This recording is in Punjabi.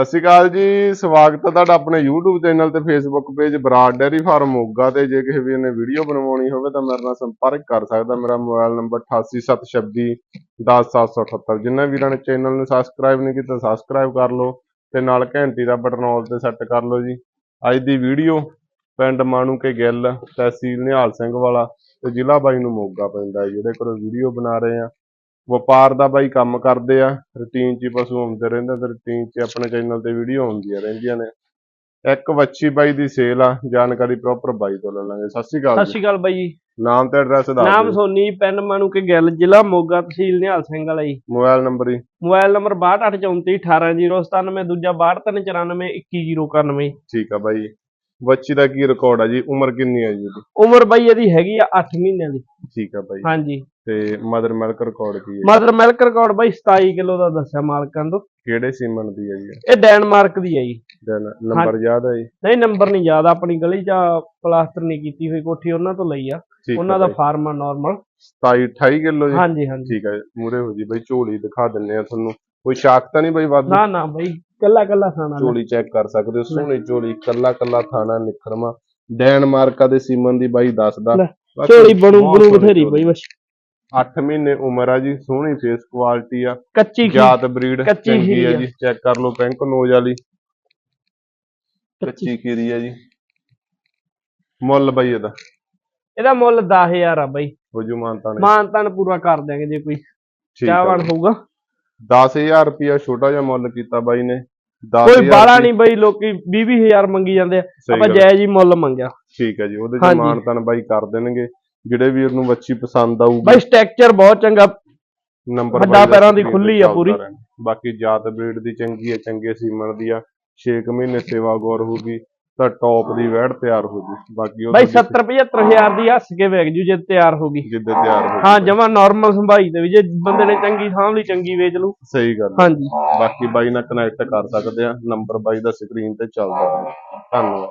ਸਤਿ ਸ਼੍ਰੀ ਅਕਾਲ ਜੀ, ਸਵਾਗਤ ਹੈ ਤੁਹਾਡਾ ਆਪਣੇ YouTube ਚੈਨਲ ਤੇ Facebook page Brar dairy farm Moga ਤੇ। ਜੇ ਕਿਸੇ ਵੀ ਨੇ ਵੀਡੀਓ ਬਣਵਾਉਣੀ ਹੋਵੇ ਤਾਂ ਮੇਰੇ ਨਾਲ ਸੰਪਰਕ ਕਰ ਸਕਦਾ। ਮੇਰਾ ਮੋਬਾਈਲ ਨੰਬਰ 8876 10778 ਜਿਨ੍ਹਾਂ ਵੀਰਾਂ ਨੇ ਚੈਨਲ ਨੂੰ ਸਬਸਕ੍ਰਾਈਬ ਨਹੀਂ ਕੀਤਾ ਸਬਸਕ੍ਰਾਈਬ ਕਰ ਲਓ ਤੇ ਨਾਲ ਘੰਟੀ ਦਾ ਬਟਨ ਆਲ ਤੇ ਸੈੱਟ ਕਰ ਲਓ ਜੀ। ਅੱਜ ਦੀ ਵੀਡੀਓ ਪਿੰਡ ਮਾਣੂ ਕੇ ਗਿੱਲ ਤਹਿਸੀਲ ਨਿਹਾਲ ਸਿੰਘ ਵਾਲਾ ਤੇ ਜ਼ਿਲ੍ਹਾ ਬਾਈ ਨੂੰ ਮੋਗਾ ਪੈਂਦਾ ਹੈ, ਜਿਹੜੇ ਕੋਲ ਵੀਡੀਓ ਬਣਾ ਰਹੇ ਆ ਵਪਾਰ ਦਾ ਬਾਈ ਕੰਮ ਕਰਦੇ ਆ ਰੂਟੀਨ 'ਚ ਪਸ਼ੂ ਆਉਂਦੇ ਰਹਿੰਦੇ ਤੇ ਰੂਟੀਨ 'ਚ ਆਪਣੇ ਚੈਨਲ ਤੇ ਵੀਡੀਓ ਆਉਂਦੀਆਂ ਰਹਿੰਦੀਆਂ ਨੇ। ਇੱਕ ਵੱਛੀ ਬਾਈ ਦੀ ਸੇਲ ਆ ਜਾਣਕਾਰੀ ਪ੍ਰੋਪਰ ਬਾਈ ਤੋਂ ਲੈ ਲਾਂਗੇ। ਸਤਿ ਸ਼੍ਰੀ ਅਕਾਲ ਸਤਿ ਜੀ ਸ਼੍ਰੀ ਅਕਾਲ ਬਾਈ ਜੀ। ਨਾਮ ਤੇ ਐਡਰੈਸ ਦੱਸ ਨਾਮ ਸੋਨੀ ਪਿੰਡ ਮਾਣੂ ਕੇ ਗਿੱਲ ਜ਼ਿਲ੍ਹਾ ਮੋਗਾ ਤਹਿਸੀਲ ਨਿਹਾਲ ਸਿੰਘ ਵਾਲਾ ਜੀ। ਮੋਬਾਈਲ ਨੰਬਰ ਹੀ ਮੋਬਾਈਲ ਨੰਬਰ 6284 18097 ਦੂਜਾ 6294 21091 ਠੀਕ ਆ ਬਾਈ ਵੱਛੀ ਦਾ ਕੀ ਰਿਕਾਰਡ ਆ ਜੀ? ਉਮਰ ਕਿੰਨੀ ਆ ਜੀ ਉਮਰ ਬਾਈ ਇਹਦੀ ਹੈਗੀ ਆ 8 ਮਹੀਨਿਆਂ ਦੀ। ਠੀਕ ਆ ਬਾਈ। ਹਾਂਜੀ। ਤੇ ਮਦਰ ਮਿਲਕ ਰਿਕਾਰਡ ਕੀ ਹੈ? ਮਦਰ ਮਿਲਕ ਰਿਕਾਰਡ ਬਾਈ 27 ਕਿਲੋ ਦਾ ਦੱਸਿਆ ਮਾਲਕਾਂ ਤੋਂ। ਕਿਹੜੇ ਸੀਮਨ ਦੀ ਹੈ ਜੀ? ਇਹ ਡੈਨਮਾਰਕ ਦੀ ਹੈ ਜੀ। ਨੰਬਰ ਯਾਦ ਹੈ ਜੀ? ਨਹੀਂ ਨੰਬਰ ਨਹੀਂ ਯਾਦ ਆਪਣੀ ਗਲੀ 'ਚ ਪਲਾਸਟਰ ਨਹੀਂ ਕੀਤੀ ਹੋਈ ਕੋਠੀ ਉਹਨਾਂ ਤੋਂ ਲਈ ਆ। ਉਹਨਾਂ ਦਾ। ਫਾਰਮ ਆ ਨਾਰਮਲ 27 28 ਕਿਲੋ ਜੀ? ਹਾਂਜੀ ਹਾਂਜੀ। ਠੀਕ ਹੈ ਮੂਰੇ ਹੋ ਜੀ ਬਾਈ ਝੋਲੀ ਦਿਖਾ ਦਿੰਨੇ ਆ ਤੁਹਾਨੂੰ। ਕੋਈ ਸ਼ਾਕ ਤਾਂ ਨਹੀਂ ਬਾਈ ਵੱਧ? ਨਾ ਨਾ ਬਾਈ ਕੱਲਾ ਕੱਲਾ ਖਾਣਾ ਝੋਲੀ ਚੈੱਕ ਕਰ ਸਕਦੇ ਹੋ। ਸੋਹਣੀ ਝੋਲੀ ਕੱਲਾ ਕੱਲਾ ਥਾਣਾ ਨਿਖਰਮਾ। ਡੈਨਮਾਰਕਾ ਦੇ ਸੀਮਨ ਦੀ ਬਾਈ ਦੱਸਦਾ। ਝੋਲੀ ਬਣੂ ਬਣੂ ਬਥੇਰੀ। ਬਾਈ ਬਸ। 8 ਮਹੀਨੇ ਉਮਰ ਆ ਜੀ ਸੋਹਣੀ ਫੇਸ ਕੁਆਲਿਟੀ ਆ। ਕੱਚੀ ਜਾਤ ਬਰੀਡ ਕੱਚੀ ਚੰਗੀ ਆ। ਜੀ ਚੈੱਕ ਕਰ ਲਓ ਬੈਂਕ ਨੋਜ ਵਾਲੀ। ਕੱਚੀ ਖੀਰੀ। ਆ ਜੀ। ਮੁੱਲ ਬਾਈ ਇਹਦਾ। ਇਹਦਾ ਮੁੱਲ 10000 ਆ ਬਾਈ। ਹੋ ਜੂ ਮਾਨਤਾ ਨੇ ਮਾਨ ਤਾਨ ਪੂਰਾ ਕਰ ਦਿਆਂਗੇ ਜੇ ਕੋਈ ਚਾਹਵਾਨ ਹੋਊਗਾ। 10000 ਰੁਪਿਆ ਛੋਟਾ ਜਿਹਾ ਮੁੱਲ ਕੀਤਾ ਬਾਈ ਨੇ। 10000 ਕੋਈ ਬਾਲਾ ਨਹੀਂ ਬਾਈ ਲੋਕੀ 20 20000 ਮੰਗੀ ਜਾਂਦੇ ਆ। ਆਪਾਂ। ਜਾਇਜ਼ ਹੀ ਮੁੱਲ ਮੰਗਿਆ। ਠੀਕ ਹੈ ਜੀ ਉਹਦੇ ਹਾਂਜੀ। ਮਾਨਤਨ ਬਾਈ ਕਰ ਦੇਣਗੇ। ਜਿਹੜੇ ਵੀਰ ਨੂੰ ਵੱਛੀ ਪਸੰਦ ਆਊਗੀ। ਬਾਈ ਸਟ੍ਰਕਚਰ ਬਹੁਤ ਚੰਗਾ। ਨੰਬਰ ਵੱਡਾ ਪੈਰਾਂ ਦੀ ਖੁੱਲੀ ਆ ਪੂਰੀ। ਬਾਕੀ ਜਾਤ ਬਰੀਡ ਦੀ ਚੰਗੀ ਹੈ ਚੰਗੇ ਸੀਮਨ ਦੀ ਆ। 6 ਮਹੀਨੇ ਸੇਵਾ ਗੌਰ ਹੋਊਗੀ ਤਾਂ ਟੌਪ ਦੀ ਵੈੜ ਤਿਆਰ ਹੋ ਜੂ। ਬਾਕੀ ਉਹ ਬਾਈ 70 75000 ਦੀ ਹੱਸ ਕੇ ਵੇਚ ਜੂ ਜੇ ਤਿਆਰ ਹੋ ਗਈ। ਜਿੱਦੇ ਤਿਆਰ ਹੋ ਹਾਂ ਜਮਾ ਨਾਰਮਲ ਸੰਭਾਈ ਦੇ ਵੀ ਜੇ ਬੰਦੇ ਨੇ ਚੰਗੀ ਸਾਂਭ ਲਈ ਚੰਗੀ ਵੇਚ ਲੂ ਸਹੀ ਗੱਲ। ਹਾਂਜੀ। ਬਾਕੀ ਬਾਈ ਨਾਲ ਕਨੈਕਟ ਕਰ ਸਕਦੇ ਆ ਨੰਬਰ ਬਾਈ ਦਾ ਸਕਰੀਨ ਤੇ ਚੱਲਦਾ ਧੰਨਵਾਦ।